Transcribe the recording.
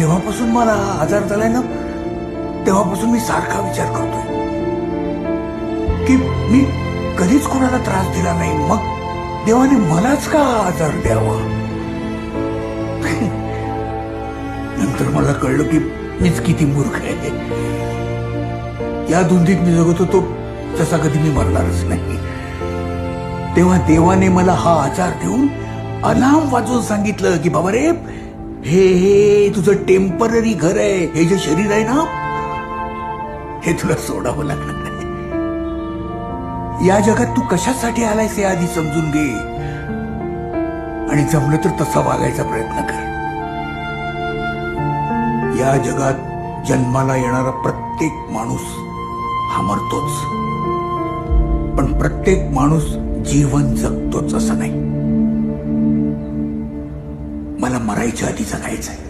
जेव्हापासून मला हा आजार झालाय ना तेव्हापासून मी सारखा विचार करतोय. की मी कधीच कोणाला त्रास दिला नाही मग देवाने मलाच का हा आजार द्यावा? नंतर मला कळलं की मीच किती मूर्ख आहे. या धुंदीत मी जगत होतो तसा कधी मी मरणारच नाही. तेव्हा देवाने मला हा आजार देऊन अलाम वाजवून सांगितलं की बाबा रे हे हे तुझं टेंपररी घर आहे. हे जे शरीर आहे ना हे तुला सोडावं लागणार नाही. या जगात तू कशासाठी आलायस हे आधी समजून घे. आणि जमलं तर तसा वागायचा प्रयत्न कर. या जगात जन्माला येणारा प्रत्येक माणूस हा मरतोच पण प्रत्येक माणूस जीवन जगतोच असं नाही. मरायच्या आधी आहे.